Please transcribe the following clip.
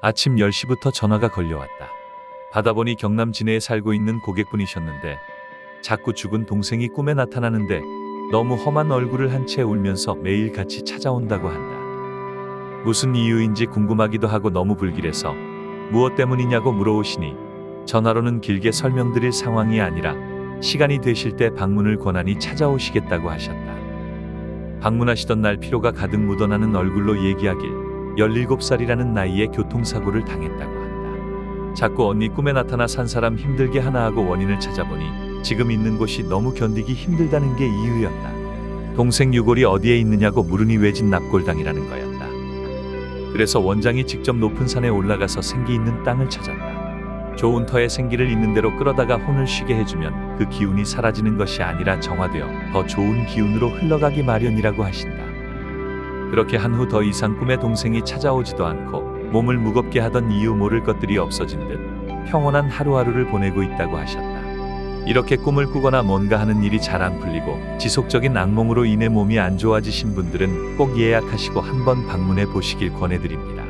아침 10시부터 전화가 걸려왔다. 받아보니 경남 진해에 살고 있는 고객분이셨는데 자꾸 죽은 동생이 꿈에 나타나는데 너무 험한 얼굴을 한 채 울면서 매일 같이 찾아온다고 한다. 무슨 이유인지 궁금하기도 하고 너무 불길해서 무엇 때문이냐고 물어오시니 전화로는 길게 설명드릴 상황이 아니라 시간이 되실 때 방문을 권하니 찾아오시겠다고 하셨다. 방문하시던 날 피로가 가득 묻어나는 얼굴로 얘기하길 17살이라는 나이에 교통사고를 당했다고 한다. 자꾸 언니 꿈에 나타나 산 사람 힘들게 하나 하고 원인을 찾아보니 지금 있는 곳이 너무 견디기 힘들다는 게 이유였다. 동생 유골이 어디에 있느냐고 물으니 외진 납골당이라는 거였다. 그래서 원장이 직접 높은 산에 올라가서 생기 있는 땅을 찾았다. 좋은 터에 생기를 있는 대로 끌어다가 혼을 쉬게 해주면 그 기운이 사라지는 것이 아니라 정화되어 더 좋은 기운으로 흘러가기 마련이라고 하신다. 그렇게 한 후 더 이상 꿈에 동생이 찾아오지도 않고 몸을 무겁게 하던 이유 모를 것들이 없어진 듯 평온한 하루하루를 보내고 있다고 하셨다. 이렇게 꿈을 꾸거나 뭔가 하는 일이 잘 안 풀리고 지속적인 악몽으로 인해 몸이 안 좋아지신 분들은 꼭 예약하시고 한번 방문해 보시길 권해드립니다.